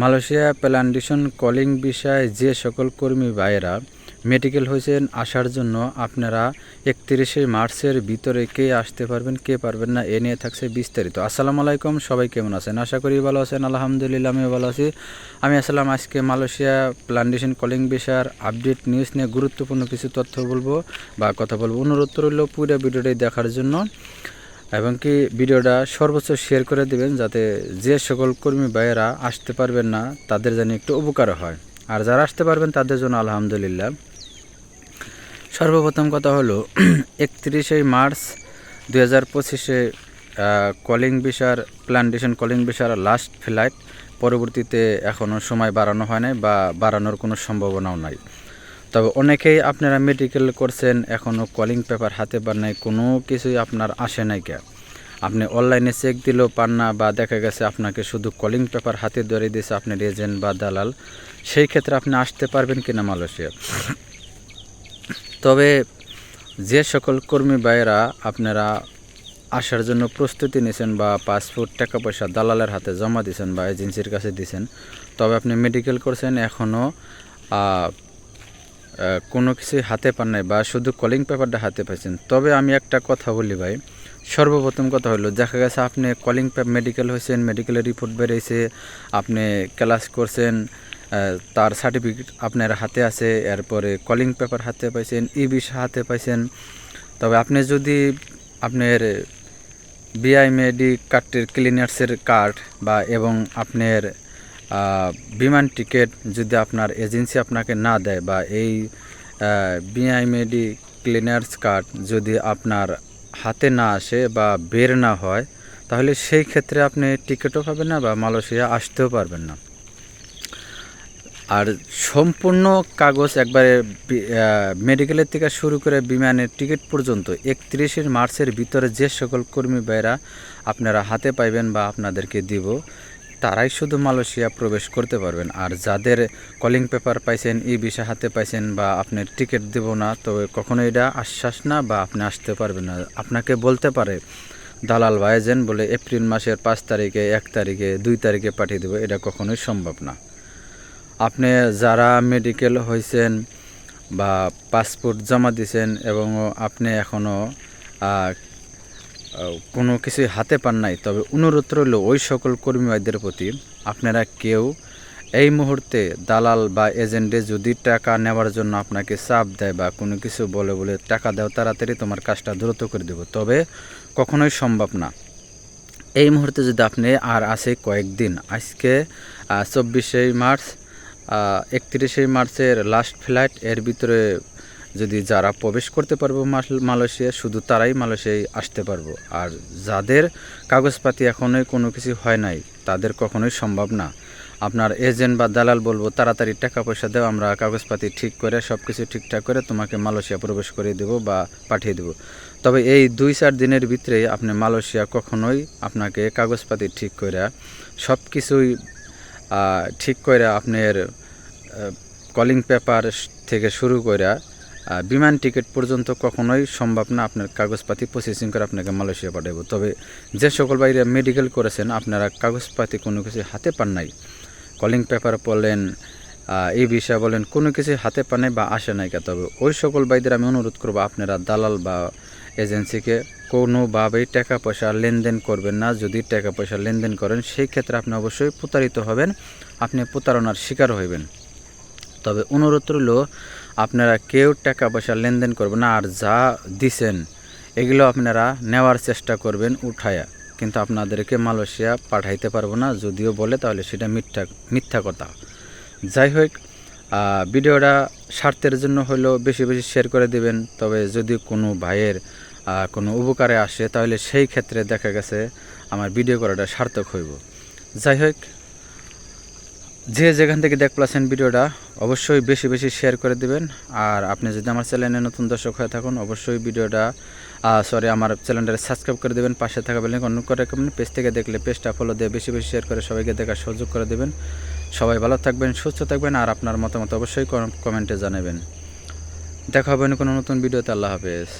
Malaysia plantation calling বিষয়ে যে সকল কর্মী ভাইয়েরা মেডিকেল হয়েছেন আসার জন্য আপনারা একত্রিশে মার্চের ভিতরে কে আসতে পারবেন, কে পারবেন না, এ নিয়ে থাকছে বিস্তারিত। আসসালামু আলাইকুম, সবাই কেমন আছেন? আশা করি ভালো আছেন, আলহামদুলিল্লাহ আমিও ভালো আছি। আমি আসলাম আজকে মালয়েশিয়া প্ল্যান্টেশন কলিং বিষয়ের আপডেট নিউজ নিয়ে গুরুত্বপূর্ণ কিছু তথ্য বলব বা কথা বলব। অনুরোধ রইল পুরো ভিডিওটাই দেখার জন্য। এবং কি ভিডিওটা সর্বোচ্চ শেয়ার করে দিবেন যাতে যে সকল কর্মী ভাইয়েরা আসতে পারবেন না, তাদের যেন একটু উপকার হয়। আর যারা আসতে পারবেন তাদের জন্য আলহামদুলিল্লাহ। সর্বপ্রথম কথা হলো, একত্রিশে মার্চ দু হাজার পঁচিশে কলিং বিসার প্ল্যান্টেশন কলিং বিসার লাস্ট ফ্লাইট পরবর্তীতে এখনও সময় বাড়ানো হয় নাই বা বাড়ানোর কোনো সম্ভাবনাও নাই। তবে অনেকেই আপনারা মেডিকেল করছেন এখনও কলিং পেপার হাতে পান নাই, কোনো কিছুই আপনার আসে নাই কে। আপনি অনলাইনে চেক দিলেও পান না বা দেখা গেছে আপনাকে শুধু কলিং পেপার হাতে ধরে দিয়েছে আপনার এজেন্ট বা দালাল, সেই ক্ষেত্রে আপনি আসতে পারবেন কিনা মালয়েশিয়া? তবে যে সকল কর্মী ভাইয়েরা আপনারা আসার জন্য প্রস্তুতি নিয়েছেন বা পাসপোর্ট টাকা পয়সা দালালের হাতে জমা দিয়েছেন বা এজেন্সির কাছে দিয়েছেন, তবে আপনি মেডিকেল করছেন এখনও কোনো কিছু হাতে পান নাই বা শুধু কলিং পেপারটা হাতে পাইছেন। তবে আমি একটা কথা বলি ভাই, সর্বপ্রথম কথা হলো, দেখা গেছে আপনি কলিং মেডিকেল হয়েছেন মেডিকেলের রিপোর্ট বেরিয়েছে আপনি ক্লাস করছেন তার সার্টিফিকেট আপনার হাতে আছে, এরপরে কলিং পেপার হাতে পাইছেন ই ভিসা হাতে পাইছেন। তবে আপনি যদি আপনার বিআই মেডি কার্ডের ক্লিনার্সের কার্ড বা এবং আপনার বিমান টিকিট যদি আপনার এজেন্সি আপনাকে না দেয় বা এই বিআই মেডি ক্লিনার্স কার্ড যদি আপনার হাতে না আসে বা বের না হয়, তাহলে সেই ক্ষেত্রে আপনি টিকিটও পাবেন না বা মালয়েশিয়া আসতেও পারবেন না। আর সম্পূর্ণ কাগজ একবারে মেডিকেলের থেকে শুরু করে বিমানের টিকিট পর্যন্ত একত্রিশের মার্চের ভিতরে যে সকল কর্মী ভাইরা আপনারা হাতে পাইবেন বা আপনাদেরকে দিব তারাই শুধু মালয়েশিয়া প্রবেশ করতে পারবেন। আর যাদের কলিং পেপার পাইছেন ই ভিসা হাতে পাইছেন বা আপনার টিকিট দেব না, তো কখনো এটা আশ্বাস না বা আপনি আসতে পারবেন না। আপনাকে বলতে পারে, দালাল এজেন্ট বলে এপ্রিল মাসের পাঁচ তারিখে, এক তারিখে, দুই তারিখে পাঠিয়ে দেবো। এটা কখনোই সম্ভব না। আপনি যারা মেডিকেল হয়েছেন বা পাসপোর্ট জমা দিয়েছেন এবং আপনি এখনও কোনো কিছুই হাতে পান নাই। তবে অনুরোধ রইল ওই সকল কর্মীদের প্রতি, আপনারা কেউ এই মুহূর্তে দালাল বা এজেন্টে যদি টাকা নেওয়ার জন্য আপনাকে চাপ দেয় বা কোনো কিছু বলে বলে টাকা দাও, তাড়াতাড়ি তোমার কাজটা দ্রুত করে দেব। তবে কখনোই সম্ভব না। এই মুহূর্তে যদি আপনি আর আছে কয়েকদিন, আজকে চব্বিশে মার্চ একত্রিশে মার্চের লাস্ট ফ্লাইট এর ভিতরে যদি যারা প্রবেশ করতে পারব মালয়েশিয়া, শুধু তারাই মালয়েশিয়ায় আসতে পারব। আর যাদের কাগজপাতি এখনোই কোনো কিছু হয় নাই, তাদের কখনোই সম্ভব না। আপনার এজেন্ট বা দালাল বলব, তাড়াতাড়ি টাকা পয়সা দেও, আমরা কাগজপাতি ঠিক করে সব কিছু ঠিকঠাক করে তোমাকে মালয়েশিয়া প্রবেশ করে দেবো বা পাঠিয়ে দেবো। তবে এই দুই চার দিনের ভিতরে আপনি মালয়েশিয়া কখনোই আপনাকে কাগজপাতি ঠিক করে সব কিছুই ঠিক করে আপনার কলিং পেপার থেকে শুরু করে বিমান টিকিট পর্যন্ত কখনোই সম্ভব না আপনার কাগজপাতি প্রসেসিং করে আপনাকে মালয়েশিয়া পাঠাবো। তবে যে সকল বাইরে মেডিকেল করেছেন, আপনারা কাগজপাতি কোনো কিছু হাতে পান নাই। কলিং পেপার বলেন এই বিষয় বলেন, কোনো কিছু হাতে পানে বা আসে নাই কেন? তবে ওই সকল বাইদের আমি অনুরোধ করব, আপনারা দালাল বা এজেন্সিকে কোনোভাবেই টাকা পয়সা লেনদেন করবেন না। যদি টাকা পয়সা লেনদেন করেন, সেই ক্ষেত্রে আপনি অবশ্যই প্রতারিত হবেন। আপনি প্রতারণার শিকার হইবেন। তবে অনুরোধ রইল, আপনারা কেউ টাকা পয়সা লেনদেন করবেন না, আর যা দিছেন, এগুলো আপনারা নেওয়ার চেষ্টা করবেন উঠায়া। কিন্তু আপনাদেরকে মালয়েশিয়া পাঠাইতে পারব না, যদিও বলে, তাহলে সেটা মিথ্যা মিথ্যা কথা। যাই হোক ভিডিওটা স্বার্থের জন্য হলেও বেশি বেশি শেয়ার করে দিবেন, তবে যদি কোনো ভাইয়ের কোনো উপকারে আসে, তাহলে সেই ক্ষেত্রে দেখা গেছে, আমার ভিডিও করাটা সার্থক হইব। যাই হোক যে যেখান থেকে দেখ পাচ্ছেন ভিডিওটা, অবশ্যই বেশি বেশি শেয়ার করে দিবেন। আর আপনি যদি আমার চ্যানেলে নতুন দর্শক হয়ে থাকুন, অবশ্যই ভিডিওটা সরি আমার চ্যানেলটা সাবস্ক্রাইব করে দেবেন, পাশে থাকা বেলেন অন্য করে রাখবেন। পেজ থেকে দেখলে পেজটা ফলো দিয়ে বেশি বেশি শেয়ার করে সবাইকে দেখার সুযোগ করে দেবেন। সবাই ভালো থাকবেন, সুস্থ থাকবেন, আর আপনার মতামত অবশ্যই কমেন্টে জানাবেন। দেখা হবে কোনো নতুন ভিডিওতে, আল্লাহ হাফেজ।